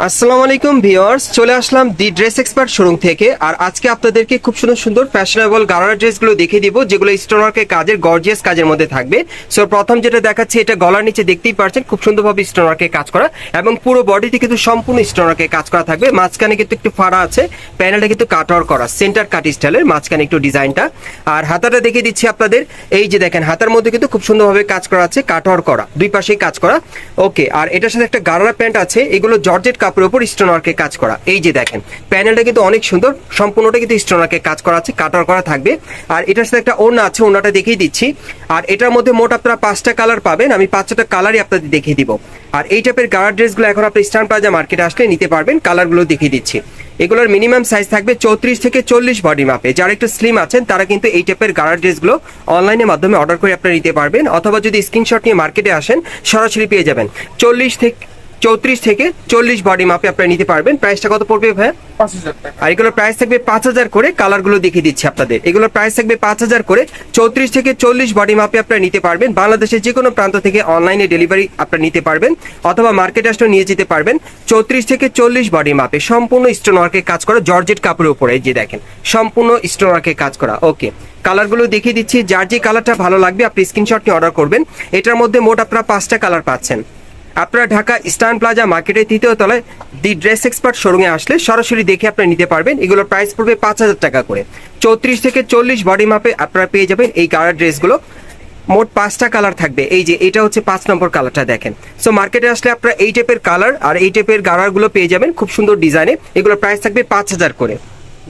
আসসালামু আলাইকুম ভিউয়ার্স, চলে আসলাম দি ড্রেস এক্সপার্ট শোরুম থেকে। আর আজকে আপনাদেরকে খুব সুন্দর সুন্দর ফ্যাশনেবল গালার ড্রেসগুলো দেখিয়ে দিব, যেগুলো স্টোনওয়ার্কের কাজের, গর্জিয়াস কাজের মধ্যে থাকবে। সো প্রথম যেটা দেখাচ্ছি, এটা গলার নিচে দেখতেই পারছেন, খুব সুন্দরভাবে স্টোনওয়ার্কের কাজ করা। এবং পুরো বডিতে কিন্তু সম্পূর্ণ স্টোনওয়ার্কের কাজ করা থাকবে। মাঝখানে কিন্তু একটু ফাড়া আছে প্যানেলটা কিন্তু কাটওয়ার করা, সেন্টার কাট স্টাইলের মাঝখানে একটু ডিজাইনটা। আর হাতাটা দেখিয়ে দিচ্ছি আপনাদের, এই যে দেখেন, হাতার মধ্যে কিন্তু খুব সুন্দরভাবে কাজ করা আছে কাটওয়ার করা, দুই পাশেই কাজ করা। ওকে আর এটার সাথে একটা গারারা প্যান্ট আছে, এগুলো জর্জেট কাপড়ের উপর স্টোনারকে কাজ করা। এই যে দেখেন, প্যানেলটা কিন্তু অনেক সুন্দর, সম্পূর্ণটা কিন্তু স্টোনারকে কাজ করা আছে, কাটার করা থাকবে। আর এটার সাথে একটা ওড়না আছে, ওড়নাটা দেখিয়ে দিচ্ছি। আর এটার মধ্যে মোট আপনারা পাঁচটা কালার পাবেন, আমি পাঁচটা কালারই আপনাদের দেখিয়ে দিব। আর এই টাইপের গারার ড্রেসগুলো এখন আপনি স্টান প্লাজা মার্কেটে আসলে নিতে পারবেন, কালারগুলো দেখিয়ে দিচ্ছি। এগুলোর মিনিমাম সাইজ থাকবে চৌত্রিশ থেকে চল্লিশ বডি মাপে। যারা একটু স্লিম আছেন, তারা কিন্তু এই টাইপের গারার ড্রেসগুলো অনলাইনের মাধ্যমে অর্ডার করে আপনারা নিতে পারবেন, অথবা যদি স্ক্রিনশট নিয়ে মার্কেটে আসেন, সরাসরি পেয়ে যাবেন। চল্লিশ থেকে চৌত্রিশ থেকে চল্লিশ বডি মাপে আপনারা নিতে পারবেন। প্রাইসটা কত পড়বে টাকা। আর এগুলোর প্রাইস থাকবে পাঁচ হাজার করে কালারগুলো দেখিয়ে দিচ্ছি আপনাদের। এগুলোর প্রাইস থাকবে পাঁচ হাজার করে চৌত্রিশ থেকে চল্লিশ বডি মাপে আপনারা নিতে পারবেন। বাংলাদেশের যে কোনো প্রান্ত থেকে অনলাইনে ডেলিভারি আপনারা নিতে পারবেন অথবা মার্কেট আসলে নিয়ে যেতে পারবেন। চৌত্রিশ থেকে চল্লিশ বডি মাপে সম্পূর্ণ স্টোন ওয়ার্কের কাজ করা জর্জেট কাপড়ের উপরে যে দেখেন সম্পূর্ণ স্টোন ওয়ার্কের কাজ করা। ওকে কালারগুলো দেখিয়ে দিচ্ছি। যার যে কালারটা ভালো লাগবে আপনি স্ক্রিনশট নিয়ে অর্ডার করবেন। এটার মধ্যে মোট আপনারা পাঁচটা কালার পাচ্ছেন। আপনারা ঢাকা ইস্টার্ন প্লাজা মার্কেটের তৃতীয় তলায় দি ড্রেস এক্সপার্ট শোরুমে আসলে সরাসরি দেখে আপনারা নিতে পারবেন। এগুলোর প্রাইস পড়বে পাঁচ হাজার টাকা করে। চৌত্রিশ থেকে চল্লিশ বডি মাপে আপনারা পেয়ে যাবেন এই কালার ড্রেসগুলো মোট পাঁচটা কালার থাকবে। এই যে, এটা হচ্ছে পাঁচ নম্বর কালারটা দেখেন। সো মার্কেটে আসলে আপনারা এই টাইপের কালার আর এই টাইপের গাড়ারগুলো পেয়ে যাবেন খুব সুন্দর ডিজাইনে এগুলোর প্রাইস থাকবে পাঁচ হাজার করে।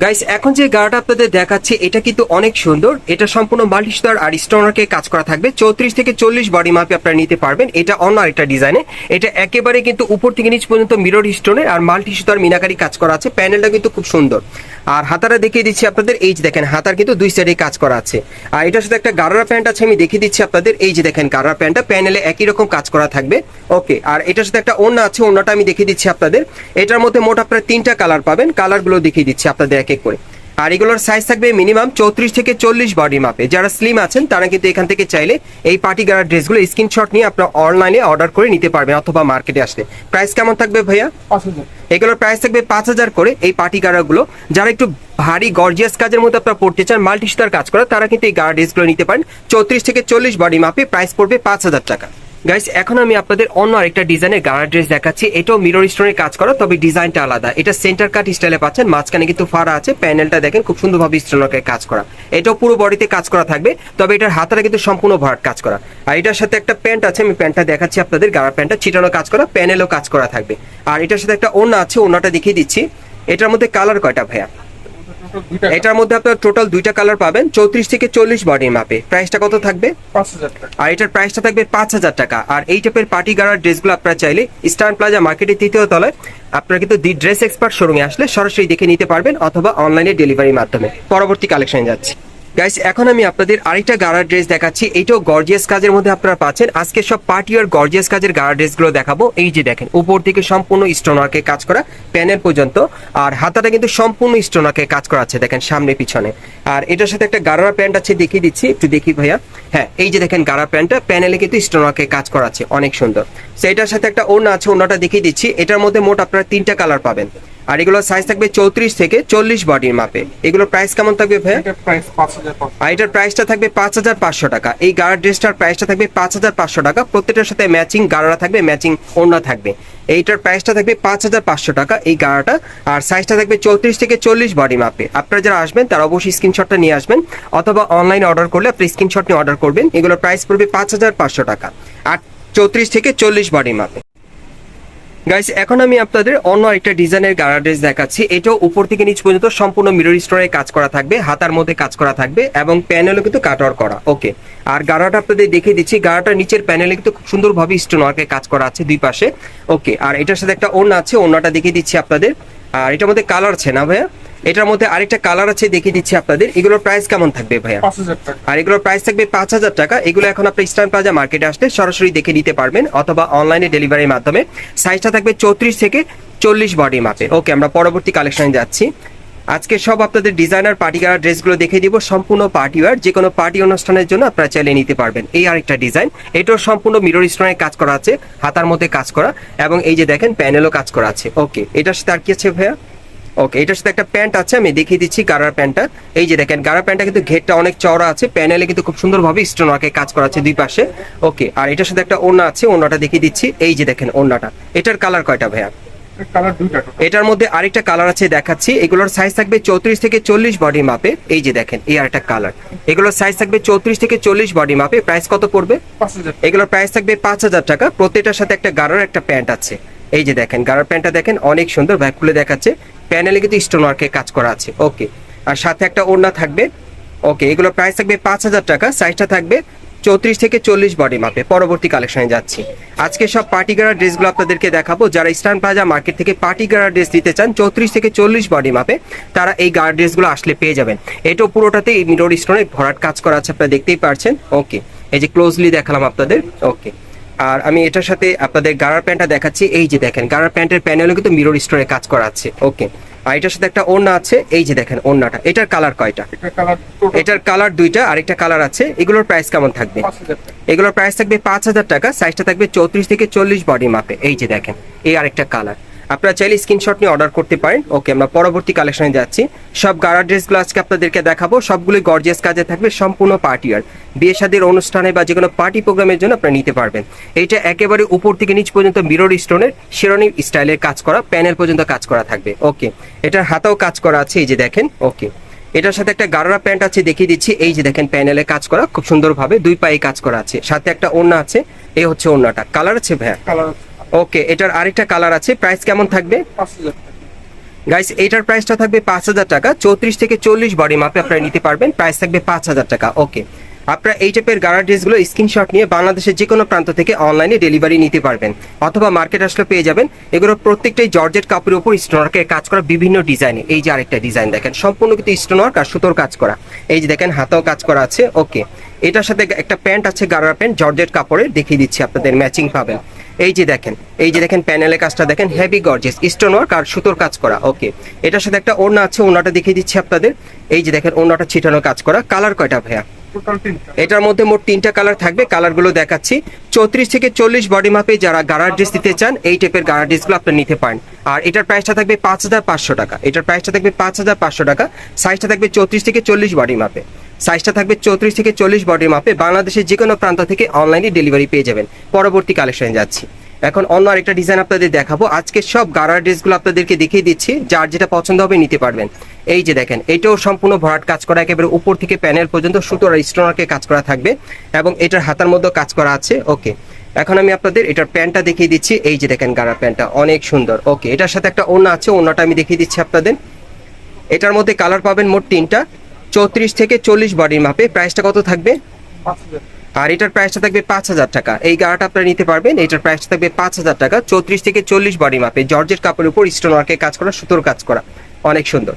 গাইস এখন যে গাড়াটা আপনাদের দেখাচ্ছি, এটা কিন্তু অনেক সুন্দর। এটা সম্পূর্ণ মাল্টি মাল্টিস্টার আর স্টোনারকে কাজ করা থাকবে। চৌত্রিশ থেকে চল্লিশ বডি মাপে আপনারা নিতে পারবেন। এটা অন্য আরেকটা ডিজাইনে এটা একেবারে কিন্তু উপর থেকে নিচ পর্যন্ত মিরর স্টোনের আর মাল্টি সুতার মিনাকারি কাজ করা আছে। প্যানেলটা কিন্তু খুব সুন্দর। আর হাতারা দেখিয়ে দিচ্ছি আপনাদের। এই যে দেখেন, হাতার কিন্তু দুই সাইডে কাজ করা আছে। আর এটার সাথে একটা গারারা প্যান্ট আছে, আমি দেখিয়ে দিচ্ছি আপনাদের। এই যে দেখেন গারারা প্যান্টটা প্যানেলে একই রকম কাজ করা থাকবে। ওকে আর এটার সাথে একটা ওড়না আছে। ওড়নাটা আমি দেখিয়ে দিচ্ছি আপনাদের। এটার মধ্যে মোট আপনারা তিনটা কালার পাবেন। কালারগুলো দেখিয়ে দিচ্ছি আপনাদের এক এক করে। আর এগুলোর সাইজ থাকবে মিনিমাম চৌত্রিশ থেকে চল্লিশ বডি মাপে যারা স্লিম আছেন তারা কিন্তু এখান থেকে চাইলে এই পার্টি গাড়ার ড্রেসগুলো স্ক্রিনশট নিয়ে আপনারা অনলাইনে অর্ডার করে নিতে পারবেন অথবা মার্কেটে আসলে। প্রাইস কেমন থাকবে ভাইয়া? এগুলোর প্রাইস থাকবে পাঁচ হাজার করে এই পার্টি গাড়াগুলো যারা একটু ভারী গর্জিয়াস কাজের মধ্যে আপনারা পড়তে চান মাল্টি কাজ করা তারা কিন্তু এই গাড়া ড্রেসগুলো নিতে পারেন। চৌত্রিশ থেকে চল্লিশ বডি মাপে প্রাইস পড়বে পাঁচ হাজার টাকা। গাইস এখন আমি আপনাদের অন্য আরেকটা ডিজাইনের গাড়া ড্রেস দেখাচ্ছি। এটাও মিরর স্টোনের কাজ করা, তবে ডিজাইনটা আলাদা। এটা সেন্টার কাট স্টাইলে পাচ্ছেন, মাঝখানে কিন্তু ফাড়া আছে প্যানেলটা দেখেন খুব সুন্দরভাবে স্টোনের কাজ করা। এটাও পুরো বডিতে কাজ করা থাকবে, তবে এটার হাতাটা কিন্তু সম্পূর্ণ ভরাট কাজ করা। আর এটার সাথে একটা প্যান্ট আছে, আমি প্যান্টটা দেখাচ্ছি আপনাদের গাড়া প্যান্টটা চিটানো কাজ করা প্যানেলও কাজ করা থাকবে। আর এটার সাথে একটা ওড়না আছে, ওড়নাটা দেখিয়ে দিচ্ছি। এটার মধ্যে কালার কয়টা ভাইয়া? এটার মধ্যে আপনার টোটাল দুইটা কালার পাবেন চৌত্রিশ থেকে চল্লিশ বডি মাপে প্রাইসটা কত থাকবে? আর এটার প্রাইসটা থাকবে পাঁচ হাজার টাকা। আর এই টাইপের পার্টি গাড়ার ড্রেসগুলো আপনারা চাইলে স্টার প্লাজা মার্কেটের তৃতীয় তলায় আপনারা কিন্তু দি ড্রেস এক্সপার্ট শোরুমে আসলে সরাসরি দেখে নিতে পারবেন অথবা অনলাইনে ডেলিভারির মাধ্যমে। পরবর্তী কালেকশন যাচ্ছি। গাইস এখন আমি আপনাদের আরেকটা গাড়ার ড্রেস দেখাচ্ছি। এইটাও গর্জিয়াস কাজের মধ্যে আপনারা পাচ্ছেন। আজকে সব পার্টি আর গর্জিয়াস কাজের গাড়া ড্রেসগুলো দেখাবো। এই যে দেখেন, উপর থেকে সম্পূর্ণ স্টোনারকে কাজ করা প্যানেল পর্যন্ত। আর হাতাটা কিন্তু সম্পূর্ণ স্টোনারকে কাজ করা আছে, দেখেন সামনে পিছনে। আর এটার সাথে একটা গাড়ারা প্যান্ট আছে, দেখিয়ে দিচ্ছি। একটু দেখি ভাইয়া। হ্যাঁ এই যে দেখেন গাড়া প্যান্টটা, প্যানেলে কিন্তু স্টোনারকে কাজ করা আছে, অনেক সুন্দর। তো এটার সাথে একটা ওড়না আছে, ওড়নাটা দেখিয়ে দিচ্ছি। এটার মধ্যে মোট আপনারা তিনটা কালার পাবেন। আর এগুলোর সাইজ থাকবে চৌত্রিশ থেকে চল্লিশ বডির মাপে। এগুলোর প্রাইস কেমন থাকবে পাঁচ আর এটার প্রাইসটা থাকবে পাঁচ হাজার পাঁচশো টাকা। এই গাড়ার ড্রেসটার প্রাইসটা থাকবে পাঁচ হাজার পাঁচশো টাকা। প্রত্যেকটার সাথে ম্যাচিং গাড়া থাকবে ম্যাচিং ওড়না থাকবে। এইটার প্রাইসটা থাকবে পাঁচ হাজার পাঁচশো টাকা এই গাড়াটা আর সাইজটা থাকবে চৌত্রিশ থেকে চল্লিশ বডি মাপে। আপনারা যারা আসবেন তারা অবশ্যই স্ক্রিনশটটা নিয়ে আসবেন। অথবা অনলাইনে অর্ডার করলে আপনি স্ক্রিনশট নিয়ে অর্ডার করবেন। এগুলোর প্রাইস পড়বে পাঁচ হাজার পাঁচশো টাকা। আর চৌত্রিশ থেকে চল্লিশ বডি মাপে। গাইস এখন আমি আপনাদের অন্য একটা ডিজাইনের গাড়া ড্রেস দেখাচ্ছি। এটাও উপর থেকে নিচ পর্যন্ত সম্পূর্ণ মিরর স্টোরে কাজ করা থাকবে, হাতার মধ্যে কাজ করা থাকবে এবং প্যানেলও কিন্তু কাটওয়ার করা। ওকে আর গাড়াটা আপনাদের দেখিয়ে দিচ্ছি, গাড়াটা নিচের প্যানেলে কিন্তু খুব সুন্দরভাবে স্টোন ওয়ার্কে কাজ করা আছে দুই পাশে। ওকে আর এটার সাথে একটা ওড়না আছে, ওড়নাটা দেখিয়ে দিচ্ছি আপনাদের। আর এটার মধ্যে কালার আছে না ভাইয়া? এটার মধ্যে আরেকটা কালার আছে দেখিয়ে দিচ্ছি আপনাদের। এগুলোর প্রাইস কেমন থাকবে ভাইয়া? আর এগুলোর প্রাইস থাকবে পাঁচ হাজার টাকা। এগুলো এখন আপনি ইস্টার্ন প্লাজা মার্কেটে আসলে সরাসরি দেখে নিতে পারবেন অথবা অনলাইনে ডেলিভারির মাধ্যমে। সাইজটা থাকবে চৌত্রিশ থেকে চল্লিশ বডি মাপে ওকে আমরা পরবর্তী কালেকশনে যাচ্ছি। আজকে সব আপনাদের ডিজাইনার পার্টি গাড়া ড্রেসগুলো দেখে দিব। সম্পূর্ণ পার্টি ওয়ার যে কোনো পার্টি অনুষ্ঠানের জন্য আপনারা চাইলে নিতে পারবেন। এই আরেকটা ডিজাইন এটাও সম্পূর্ণ মিরর স্টোনের কাজ করা আছে হাতার মধ্যে কাজ করা। এবং এই যে দেখেন প্যানেলও কাজ করা আছে। ওকে এটার সাথে আর কি আছে ভাইয়া? ওকে এটার সাথে একটা প্যান্ট আছে আমি দেখিয়ে দিচ্ছি গারার প্যান্টটা। এই যে দেখেন গারার প্যান্টটা কিন্তু ঘেরটা অনেক চওড়া আছে প্যানেলে কিন্তু খুব সুন্দরভাবে স্টোন ওয়ার্কে কাজ করা আছে দুই পাশে। ওকে আর এটার সাথে একটা ওড়না আছে ওড়নাটা দেখিয়ে দিচ্ছি। এই যে দেখেন ওড়নাটা এটার কালার কয়টা ভাইয়া? এটার মধ্যে আরেকটা কালার আছে দেখাচ্ছি এগুলোর সাইজ থাকবে চৌত্রিশ থেকে চল্লিশ বডি মাপে এই যে দেখেন এই আরেকটা কালার এগুলোর সাইজ থাকবে চৌত্রিশ থেকে চল্লিশ বডি মাপে প্রাইস কত পড়বে? এগুলোর প্রাইস থাকবে পাঁচ হাজার টাকা প্রত্যেকটার সাথে একটা গাড়ার একটা প্যান্ট আছে। এই যে দেখেন গাড়ার প্যান্টটা দেখেন অনেক সুন্দর ব্যাক খুলে দেখাচ্ছে। প্যানেলে কিন্তু স্টোন ওয়ার্কে কাজ করা আছে। ওকে আর সাথে একটা ওড়না থাকবে। ওকে এগুলো প্রাইস থাকবে পাঁচ হাজার টাকা সাইজটা থাকবে চৌত্রিশ থেকে চল্লিশ বডি মাপে পরবর্তী কালেকশনে যাচ্ছি। আজকে সব পার্টি গাড়া ড্রেসগুলো আপনাদেরকে দেখাবো। যারা ইস্টার্ন প্লাজা মার্কেট থেকে পার্টি গাড়া ড্রেস দিতে চান, চৌত্রিশ থেকে চল্লিশ বডি মাপে তারা এই গাড়া ড্রেসগুলো আসলে পেয়ে যাবেন। এটাও পুরোটাতে মিরর স্টোনে ভরাট কাজ করা আছে, আপনারা দেখতেই পারছেন। ওকে এই যে ক্লোজলি দেখালাম আপনাদের। ওকে আর আমি এটার সাথে আপনাদের গারার প্যান্টটা দেখাচ্ছি। এই যে দেখেন গাড়ার প্যান্টের প্যানেলও কিন্তু মিরর স্টোরে কাজ করা আছে। ওকে আর এটার সাথে একটা ওড়না আছে। এই যে দেখেন ওড়নাটা। এটার কালার কয়টা? এটার কালার দুইটা আর একটা কালার আছে। এগুলোর প্রাইস কেমন থাকবে? এগুলোর প্রাইস থাকবে পাঁচ হাজার টাকা। সাইজটা থাকবে চৌত্রিশ থেকে চল্লিশ বডি মাপে এই যে দেখেন এই আরেকটা কালার আপনারা চাইলে স্ক্রিনশট নিয়ে অর্ডার করতে পারেন। ওকে আমরা পরবর্তী কালেকশনে যাচ্ছি। সব গাড়া ড্রেসগুলো আজকে আপনাদেরকে দেখাবো। সবগুলোই গর্জিয়াস কাজে থাকবে, সম্পূর্ণ পার্টি আর বিয়ে শাদীর অনুষ্ঠানে বা যে কোনো পার্টি প্রোগ্রামের জন্য আপনারা নিতে পারবেন। এইটা একেবারে উপর থেকে নিচ পর্যন্ত মিরর স্টোনের শিরোনি স্টাইলের কাজ করা প্যানেল পর্যন্ত কাজ করা থাকবে। ওকে এটার হাতাও কাজ করা আছে, এই যে দেখেন। ওকে এটার সাথে একটা গাড়রা প্যান্ট আছে, দেখিয়ে দিচ্ছি। এই যে দেখেন প্যানেলে কাজ করা, খুব সুন্দরভাবে দুই পায়ে কাজ করা আছে। সাথে একটা ওড়না আছে, এই হচ্ছে ওড়নাটা। কালার আছে ভাইয়া? কালার ওকে, এটার আরেকটা কালার আছে। প্রাইস কেমন থাকবে? গাইস এটার প্রাইসটা থাকবে পাঁচ হাজার টাকা। চৌত্রিশ থেকে চল্লিশ বডি মাপে আপনারা নিতে পারবেন। প্রাইস থাকবে পাঁচ হাজার টাকা। ওকে, আপনারা এই টাইপের গাড়া ড্রেসগুলো স্ক্রিনশট নিয়ে বাংলাদেশের যে কোনো প্রান্ত থেকে অনলাইনে ডেলিভারি নিতে পারবেন। অথবা মার্কেট আসলে পেয়ে যাবেন। এগুলো প্রত্যেকটাই জর্জেট কাপড়ের উপর স্টোনওয়ার্কের কাজ করা বিভিন্ন ডিজাইনে এই যে আরেকটা ডিজাইন দেখেন, সম্পূর্ণ কিন্তু স্টোনওয়ার্ক আর সুতোর কাজ করা। এই যে দেখেন, হাতাও কাজ করা আছে। ওকে, এটার সাথে একটা প্যান্ট আছে, গাড়ার প্যান্ট, জর্জেট কাপড়ের। দেখিয়ে দিচ্ছি, আপনাদের ম্যাচিং পাবেন। এই যে দেখেন এই যে দেখেন প্যানেলের কাজটা দেখেন হেভি গর্জেস স্টোন ওয়ার্ক আর সুতোর কাজ করা ওকে এটার সাথে একটা ওড়না আছে ওড়নাটা দেখিয়ে দিচ্ছি আপনাদের। এই যে দেখেন ওড়নাটা ছিটানো কাজ করা কালার কয়টা ভাইয়া? এটার মধ্যে মোট তিনটা কালার থাকবে কালারগুলো দেখাচ্ছি। চৌত্রিশ থেকে চল্লিশ বডি মাপে যারা গাড়ার ড্রেস দিতে চান এই টাইপের গাড়ার ড্রেসগুলো আপনি নিতে পারেন। আর এটার প্রাইসটা থাকবে পাঁচ হাজার পাঁচশো টাকা। এটার প্রাইসটা থাকবে পাঁচ হাজার পাঁচশো টাকা। সাইজটা থাকবে চৌত্রিশ থেকে চল্লিশ বডি মাপে সাইজটা থাকবে চৌত্রিশ থেকে চল্লিশ বডির মাপে। বাংলাদেশের যে কোনো প্রান্ত থেকে অনলাইনে ডেলিভারি পেয়ে যাবেন। পরবর্তী কালেকশনে যাচ্ছি। এখন অন্য আরেকটা ডিজাইন আপনাদের দেখাবো। আজকে সব গাড়ার ড্রেসগুলো আপনাদেরকে দেখিয়ে দিচ্ছি। যার যেটা পছন্দ হবে নিতে পারবেন। এই যে দেখেন, এটাও সম্পূর্ণ ভরাট কাজ করা, একেবারে উপর থেকে প্যানেল পর্যন্ত সুতোর স্টোনারকে কাজ করা থাকবে এবং এটার হাতার মধ্যে কাজ করা আছে। ওকে এখন আমি আপনাদের এটার প্যান্টটা দেখিয়ে দিচ্ছি। এই যে দেখেন গাড়ার প্যান্টটা, অনেক সুন্দর। ওকে এটার সাথে একটা ওড়না আছে, ওড়নাটা আমি দেখিয়ে দিচ্ছি আপনাদের। এটার মধ্যে কালার পাবেন মোট তিনটা। চৌত্রিশ থেকে চল্লিশ বডির মাপে। প্রাইসটা কত থাকবে? আর এটার প্রাইসটা থাকবে পাঁচ হাজার টাকা। এই গাড়াটা আপনারা নিতে পারবেন এটার প্রাইসটা থাকবে পাঁচ হাজার টাকা চৌত্রিশ থেকে চল্লিশ বডি মাপে। জর্জের কাপড়ের উপর স্টোন ওয়ার্কে কাজ করা সুতোর কাজ করা। অনেক সুন্দর।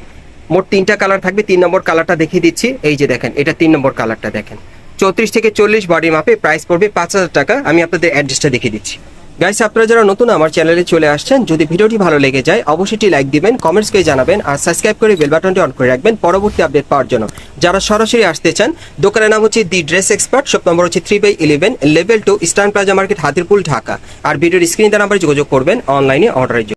মোট তিনটা কালার থাকবে তিন নম্বর কালারটা দেখিয়ে দিচ্ছি। এই যে দেখেন এটা তিন নম্বর কালারটা দেখেন। চৌত্রিশ থেকে চল্লিশ বডি মাপে প্রাইস পড়বে পাঁচ হাজার টাকা। আমি আপনাদের অ্যাড্রেসটা দেখিয়ে দিচ্ছি। গাইস আপনারা যারা নতুন আমার চ্যানেলে চলে আসছেন, যদি ভিডিওটি ভালো লেগে যায়, অবশ্যই লাইক দিবেন কমেন্টস করে জানাবেন, আর সাবস্ক্রাইব করে বেল বাটনটি অন করে রাখবেন পরবর্তী আপডেট পাওয়ার জন্য। যারা সরাসরি আসতে চান, দোকানের নাম হচ্ছে the dress expert shop number হচ্ছে three by eleven level two eastern plaza market Hatirpool, Dhaka. আর ভিডিওর স্ক্রিন নাম্বারে যোগাযোগ করবেন অনলাইনে অর্ডারের জন্য।